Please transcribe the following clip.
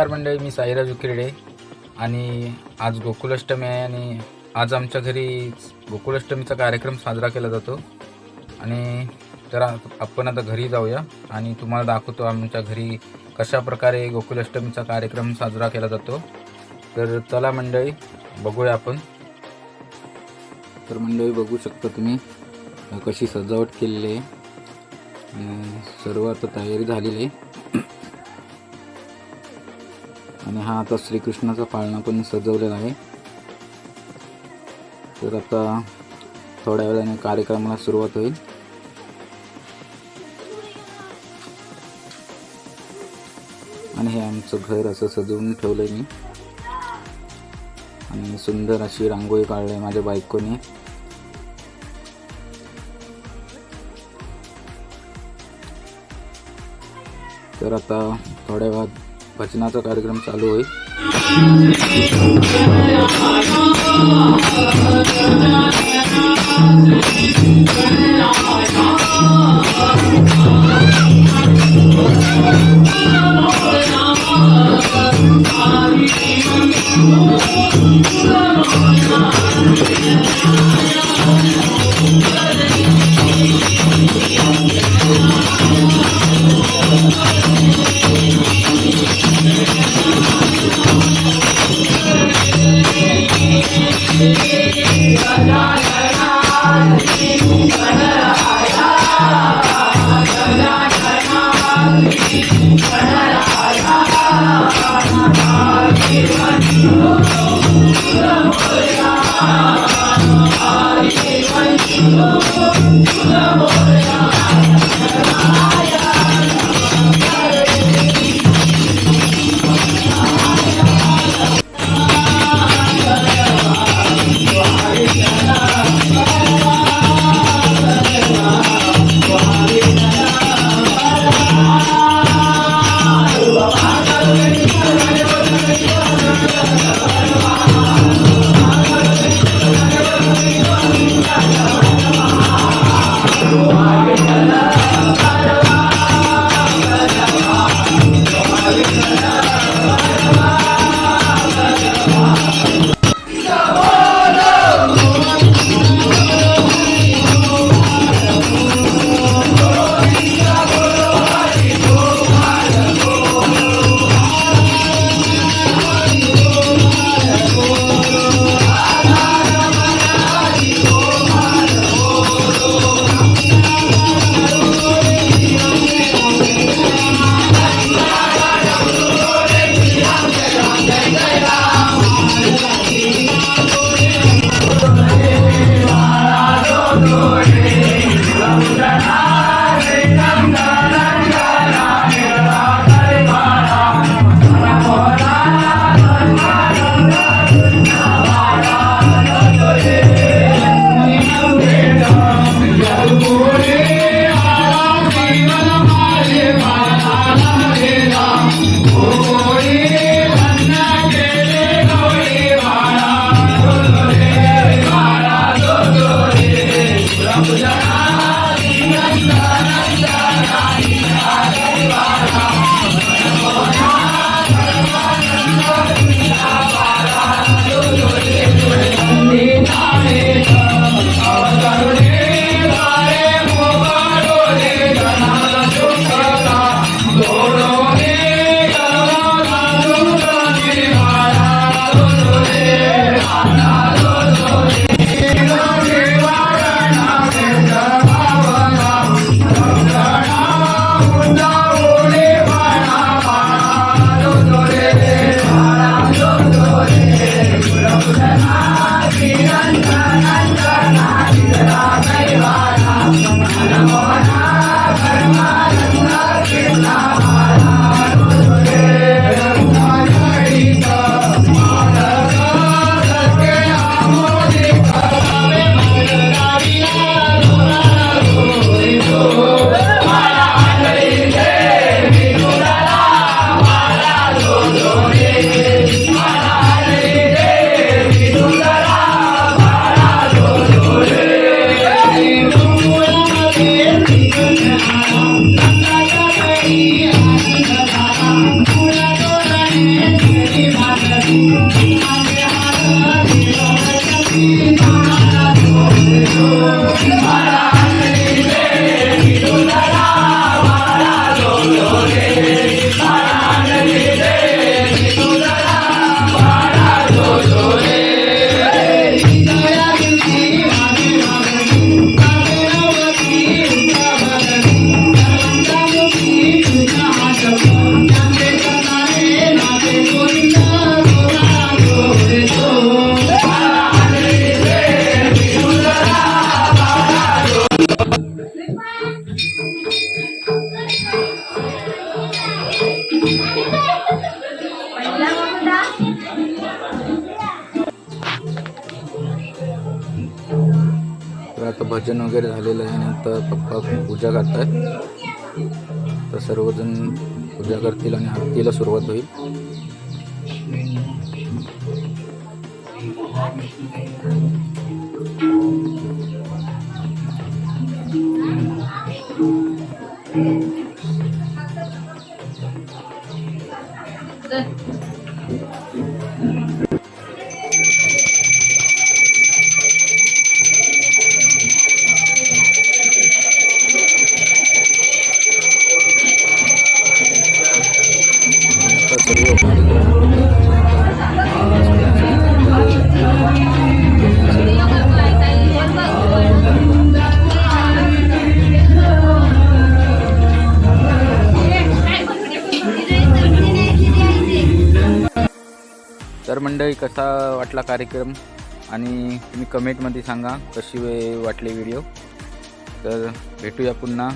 नमस्कार मंडळी मी साईराज उकिरडे आणि आज गोकुलाष्टमी आहे आणि आज आमच्या घरी गोकुलाष्टमीचा कार्यक्रम साजरा केला जातो. आणि तर आपण आता घरी जाऊया आणि तुम्हाला दाखवतो आमच्या घरी कशा प्रकारे गोकुलाष्टमीचा कार्यक्रम साजरा केला जातो. तर चला मंडळी बघूया आपण. तर मंडळी बघू शकता तुम्ही कशी सजावट केलेली आहे. सर्व आता तयारी झालेली आहे. आणि हा आता श्रीकृष्णाचा पाळणा पण सजवलेला आहे. तर आता थोड्या वेळाने कार्यक्रमाला सुरुवात होईल. आणि हे आमचं घर असं सजवून ठेवलं मी. आणि सुंदर अशी रांगोळी काढली आहे माझ्या बायकोने. तर आता थोड्या वेळात भजनाचा कार्यक्रम चालू होईल. Oh, Krishna, Thank you. भजन वगैरे झालेलं आहे आणि आता पप्पा पूजा करतात तर सर्वजण पूजा करतील आणि आरतीला सुरुवात होईल. तर मंडळी कसा वाटला कार्यक्रम? आणि तुम्ही कमेंटमध्ये सांगा कशी वे- वाटली व्हिडिओ तर भेटूया पुन्हा.